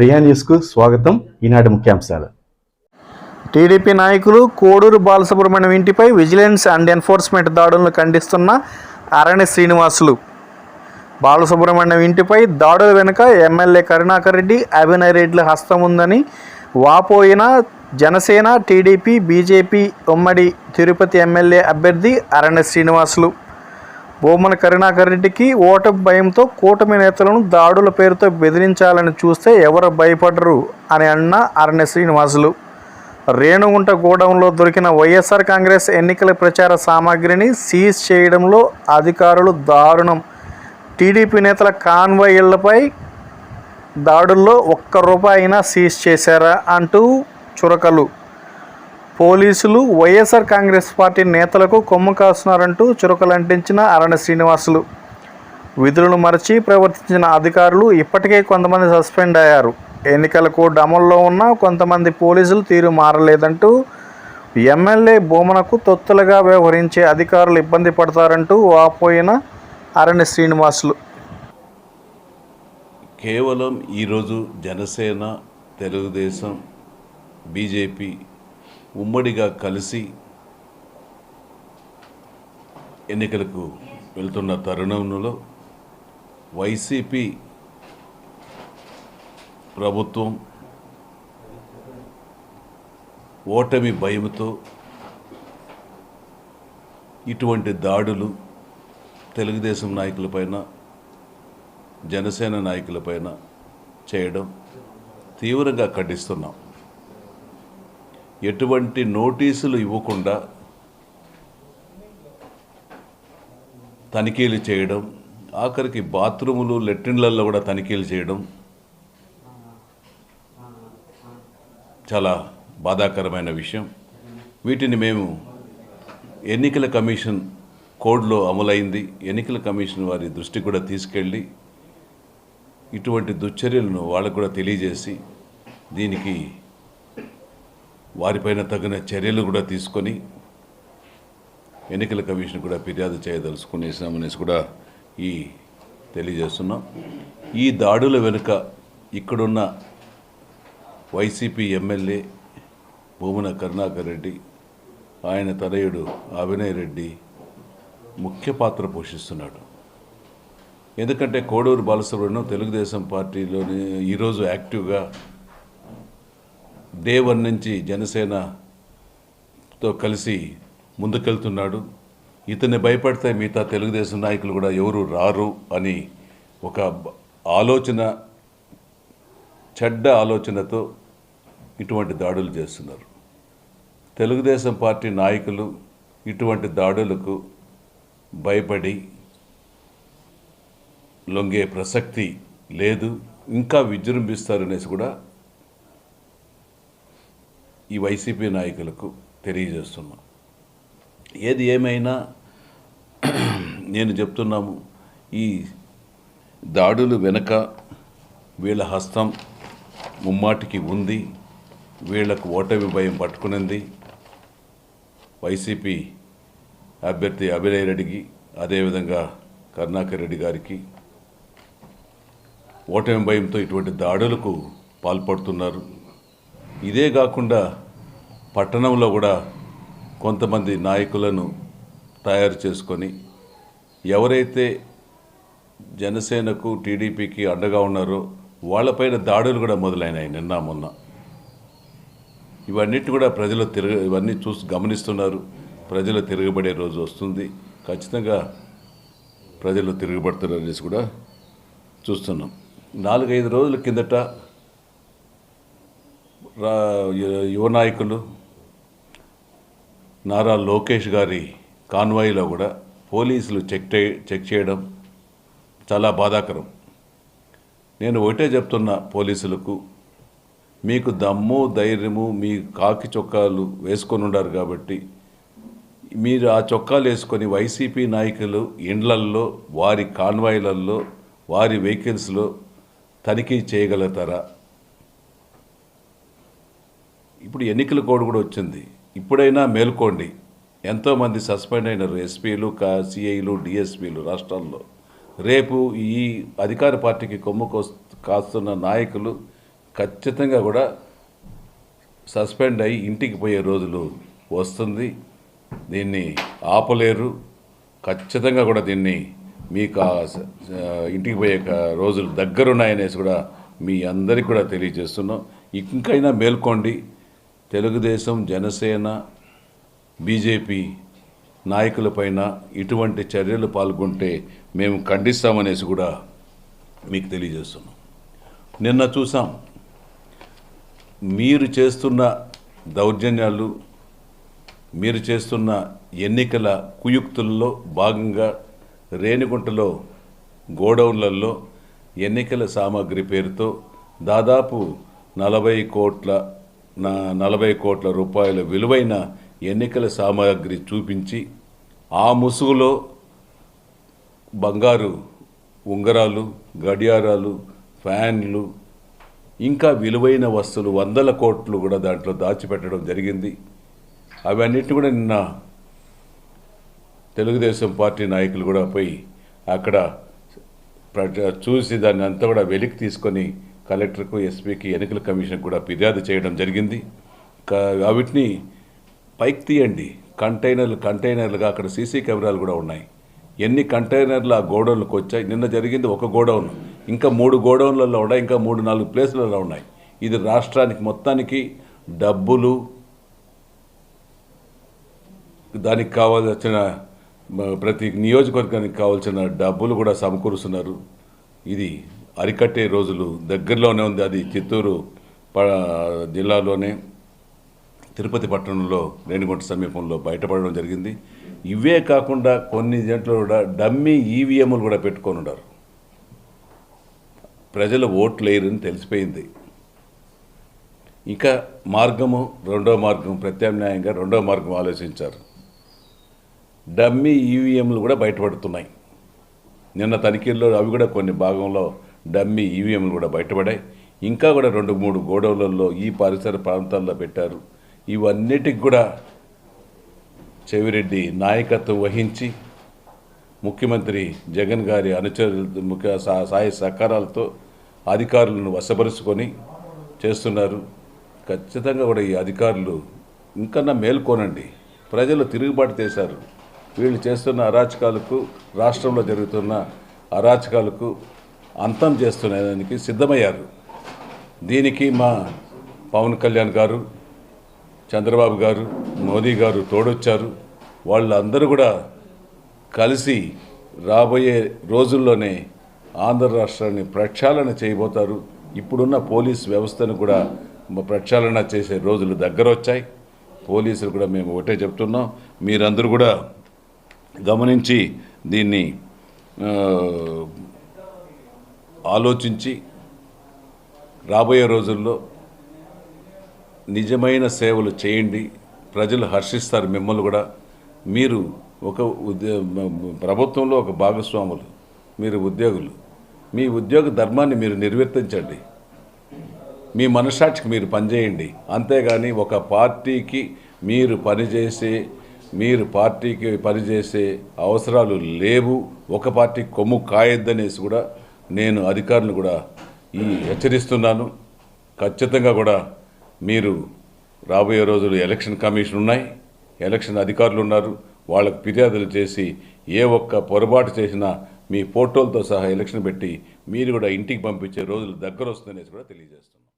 ప్రియా న్యూస్కు స్వాగతం. ఈనాటి ముఖ్యాంశాలు. టీడీపీ నాయకులు కోడూరు బాలసుబ్రహ్మణ్యం ఇంటిపై విజిలెన్స్ అండ్ ఎన్ఫోర్స్మెంట్ దాడులను ఖండిస్తున్న అరణ్య శ్రీనివాసులు. బాలసుబ్రహ్మణ్యం ఇంటిపై దాడుల వెనుక ఎమ్మెల్యే కరుణాకర్ రెడ్డి అభినయ్ రెడ్డిల హస్తం ఉందని వాపోయిన జనసేన టీడీపీ బీజేపీ ఉమ్మడి తిరుపతి ఎమ్మెల్యే అభ్యర్థి అరణ్య శ్రీనివాసులు. బొమ్మన కరుణాకర్ రెడ్డికి ఓటమి భయంతో కూటమి నేతలను దాడుల పేరుతో బెదిరించాలని చూస్తే ఎవరు భయపడరు అని అన్న అరణ్య శ్రీనివాసులు. రేణుగుంట గోడౌన్లో దొరికిన వైఎస్ఆర్ కాంగ్రెస్ ఎన్నికల ప్రచార సామాగ్రిని సీజ్ చేయడంలో అధికారులు దారుణం. టీడీపీ నేతల కాన్వాయ్ దాడుల్లో ఒక్క రూపాయి అయినా సీజ్ చేశారా అంటూ చురకలు. పోలీసులు వైఎస్ఆర్ కాంగ్రెస్ పార్టీ నేతలకు కొమ్ము కాస్తున్నారంటూ చురకలు అంటించిన అరణ్య శ్రీనివాసులు. విధులను మరచి ప్రవర్తించిన అధికారులు ఇప్పటికే కొంతమంది సస్పెండ్ అయ్యారు. ఎన్నికల కోడ్ అమల్లో ఉన్న కొంతమంది పోలీసులు తీరు మారలేదంటూ ఎమ్మెల్యే భూమనకు తొత్తులుగా వ్యవహరించే అధికారులు ఇబ్బంది పడతారంటూ వాపోయిన అరణ్య శ్రీనివాసులు. కేవలం ఈరోజు జనసేన తెలుగుదేశం బీజేపీ ఉమ్మడిగా కలిసి ఎన్నికలకు వెళ్తున్న తరుణంలో వైసీపీ ప్రభుత్వం ఓటమి భయంతో ఇటువంటి దాడులు తెలుగుదేశం నాయకులపైన జనసేన నాయకులపైన చేయడం తీవ్రంగా ఖండిస్తున్నాం. ఎటువంటి నోటీసులు ఇవ్వకుండా తనిఖీలు చేయడం ఆఖరికి బాత్రూములు లెట్రిన్లలో కూడా తనిఖీలు చేయడం చాలా బాధాకరమైన విషయం. వీటిని మేము ఎన్నికల కమిషన్ కోడ్లో అమలైంది. ఎన్నికల కమిషన్ వారి దృష్టికి కూడా తీసుకెళ్ళి ఇటువంటి దుశ్చర్యలను వాళ్ళకు కూడా తెలియజేసి దీనికి వారిపైన తగిన చర్యలు కూడా తీసుకొని ఎన్నికల కమిషన్ కూడా ఫిర్యాదు చేయదలుచుకునేసామనేసి కూడా ఈ తెలియజేస్తున్నాం. ఈ దాడుల వెనుక ఇక్కడున్న వైసీపీ ఎమ్మెల్యే భూమన కరుణాకర్ రెడ్డి ఆయన తనయుడు అభినయ్ రెడ్డి ముఖ్య పాత్ర పోషిస్తున్నాడు. ఎందుకంటే కోడూరు బాలసుబ్రహ్మణ్యం తెలుగుదేశం పార్టీలోని ఈరోజు యాక్టివ్గా దేవర్ నుంచి జనసేనతో కలిసి ముందుకెళ్తున్నాడు. ఇతన్ని భయపడితే మిగతా తెలుగుదేశం నాయకులు కూడా ఎవరు రారు అని ఒక ఆలోచన చెడ్డ ఆలోచనతో ఇటువంటి దాడులు చేస్తున్నారు. తెలుగుదేశం పార్టీ నాయకులు ఇటువంటి దాడులకు భయపడి లొంగే ప్రసక్తి లేదు ఇంకా విజృంభిస్తారనేసి కూడా ఈ వైసీపీ నాయకులకు తెలియజేస్తున్నా. ఏది ఏమైనా నేను చెప్తున్నాము ఈ దాడులు వెనక వీళ్ళ హస్తం ముమ్మాటికి ఉంది వీళ్ళకు ఓటమి భయం పట్టుకునింది. వైసీపీ అభ్యర్థి అభినయ్ రెడ్డికి అదేవిధంగా కరుణాకర్ రెడ్డి గారికి ఓటమి భయంతో ఇటువంటి దాడులకు పాల్పడుతున్నారు. ఇదే కాకుండా పట్టణంలో కూడా కొంతమంది నాయకులను తయారు చేసుకొని ఎవరైతే జనసేనకు టీడీపీకి అండగా ఉన్నారో వాళ్ళపైన దాడులు కూడా మొదలైనాయి నిన్న మొన్న. ఇవన్నిటి కూడా ప్రజలు తిరగ ఇవన్నీ చూసి గమనిస్తున్నారు. ప్రజలు తిరగబడే రోజు వస్తుంది. ఖచ్చితంగా ప్రజలు తిరగబడుతున్నారు అనేసి కూడా చూస్తున్నాం. నాలుగైదు రోజుల కిందట రా యువ నాయకులు నారా లోకేష్ గారి కాన్వాయిలో కూడా పోలీసులు చెక్ చెక్ చేయడం చాలా బాధాకరం. నేను ఒకటే చెప్తున్న పోలీసులకు మీకు దమ్ము ధైర్యము మీ కాకి చొక్కాలు వేసుకొని ఉండారు కాబట్టి మీరు ఆ చొక్కాలు వేసుకొని వైసీపీ నాయకులు ఇండ్లల్లో వారి కాన్వాయిలల్లో వారి వెహికల్స్లో తనిఖీ చేయగలుగుతారా? ఇప్పుడు ఎన్నికల కోడ్ కూడా వచ్చింది. ఇప్పుడైనా మేల్కోండి. ఎంతోమంది సస్పెండ్ అయినారు ఎస్పీలు కా సిఐలు డిఎస్పీలు రాష్ట్రాల్లో. రేపు ఈ అధికార పార్టీకి కొమ్ము కాస్తున్న నాయకులు ఖచ్చితంగా కూడా సస్పెండ్ అయ్యి ఇంటికి పోయే రోజులు వస్తుంది. దీన్ని ఆపలేరు. ఖచ్చితంగా కూడా దీన్ని మీకు ఇంటికి పోయే రోజులు దగ్గరున్నాయనేసి కూడా మీ అందరికీ కూడా తెలియజేస్తున్నాం. ఇంకైనా మేల్కోండి. తెలుగుదేశం జనసేన బీజేపీ నాయకులపైన ఇటువంటి చర్యలు పాల్గొంటే మేము ఖండిస్తామనేసి కూడా మీకు తెలియజేస్తున్నాం. నిన్న చూసాం మీరు చేస్తున్న దౌర్జన్యాలు మీరు చేస్తున్న ఎన్నికల కుయుక్తుల్లో భాగంగా రేణిగుంటలో గోడౌన్లలో ఎన్నికల సామాగ్రి పేరుతో దాదాపు నలభై కోట్ల నా నలభై కోట్ల రూపాయల విలువైన ఎన్నికల సామాగ్రి చూపించి ఆ ముసుగులో బంగారు ఉంగరాలు గడియారాలు ఫ్యాన్లు ఇంకా విలువైన వస్తువులు వందల కోట్లు కూడా దాంట్లో దాచిపెట్టడం జరిగింది. అవన్నిటిని కూడా నిన్న తెలుగుదేశం పార్టీ నాయకులు కూడా పోయి అక్కడ చూసి దాన్ని అంతా కూడా వెలికి తీసుకొని కలెక్టర్కు ఎస్పీకి ఎన్నికల కమిషన్కి కూడా ఫిర్యాదు చేయడం జరిగింది. వాటిని పైకి తీయండి. కంటైనర్లు కంటైనర్లుగా అక్కడ సీసీ కెమెరాలు కూడా ఉన్నాయి. ఎన్ని కంటైనర్లు ఆ గోడౌన్లకు వచ్చాయి? నిన్న జరిగింది ఒక గోడౌన్. ఇంకా మూడు గోడౌన్లలో ఉన్నాయి. ఇంకా మూడు నాలుగు ప్లేసులలో ఉన్నాయి. ఇది రాష్ట్రానికి మొత్తానికి డబ్బులు దానికి కావాల్సిన ప్రతి నియోజకవర్గానికి కావాల్సిన డబ్బులు కూడా సమకూరుస్తున్నారు. ఇది అరికట్టే రోజులు దగ్గరలోనే ఉంది. అది చిత్తూరు ప జిల్లాలోనే. తిరుపతి పట్టణంలో రేణిగుంట సమీపంలో బయటపడడం జరిగింది. ఇవే కాకుండా కొన్ని జంటలు కూడా డమ్మీ ఈవీఎంలు కూడా పెట్టుకొని ఉన్నారు. ప్రజలు ఓట్లు వేయరని తెలిసిపోయింది. ఇంకా మార్గము రెండో మార్గం ప్రత్యామ్నాయంగా రెండో మార్గం ఆలోచించారు. డమ్మీ ఈవీఎంలు కూడా బయటపడుతున్నాయి. నిన్న తనిఖీల్లో అవి కూడా కొన్ని భాగంలో డమ్మీ ఈవీఎంలు కూడా బయటపడాయి. ఇంకా కూడా రెండు మూడు గోడౌన్లలో ఈ పరిసర ప్రాంతాల్లో పెట్టారు. ఇవన్నిటికి కూడా చెవిరెడ్డి నాయకత్వం వహించి ముఖ్యమంత్రి జగన్ గారి అనుచరులు ముఖ్య సా- సాయ సహకారాలతో అధికారులను వశపరుచుకొని చేస్తున్నారు. ఖచ్చితంగా కూడా ఈ అధికారులు ఇంకన్నా మేల్కోనండి. ప్రజలు తిరుగుబాటు చేశారు. వీళ్ళు చేస్తున్న అరాచకాలకు రాష్ట్రంలో జరుగుతున్న అరాచకాలకు అంతం చేస్తున్నదానికి సిద్ధమయ్యారు. దీనికి మా పవన్ కళ్యాణ్ గారు చంద్రబాబు గారు మోదీ గారు తోడొచ్చారు. వాళ్ళందరూ కూడా కలిసి రాబోయే రోజుల్లోనే ఆంధ్ర రాష్ట్రాన్ని ప్రక్షాళన చేయబోతారు. ఇప్పుడున్న పోలీస్ వ్యవస్థను కూడా ప్రక్షాళన చేసే రోజులు దగ్గర వచ్చాయి పోలీసులు కూడా మేము ఒకటే చెప్తున్నాం. మీరందరూ కూడా గమనించి దీన్ని ఆలోచించి రాబోయే రోజుల్లో నిజమైన సేవలు చేయండి. ప్రజలు హర్షిస్తారు మిమ్మల్ని కూడా. మీరు ఒక ప్రభుత్వంలో ఒక భాగస్వాములు మీరు ఉద్యోగులు. మీ ఉద్యోగ ధర్మాన్ని మీరు నిర్వర్తించండి. మీ మనసాక్షికి మీరు పనిచేయండి. అంతేగాని ఒక పార్టీకి మీరు పనిచేసే మీరు పార్టీకి పనిచేసే అవసరాలు లేవు. ఒక పార్టీ కొమ్ము కాయొద్దనేసి కూడా నేను అధికారులు కూడా ఈ హెచ్చరిస్తున్నాను. ఖచ్చితంగా కూడా మీరు రాబోయే రోజులు ఎలక్షన్ కమిషన్ ఉన్నాయి. ఎలక్షన్ అధికారులు ఉన్నారు. వాళ్ళకు ఫిర్యాదులు చేసి ఏ ఒక్క పొరపాటు చేసినా మీ ఫోటోలతో సహా ఎలక్షన్ పెట్టి మీరు కూడా ఇంటికి పంపించే రోజులు దగ్గర వస్తుందనేసి కూడా తెలియజేస్తున్నాను.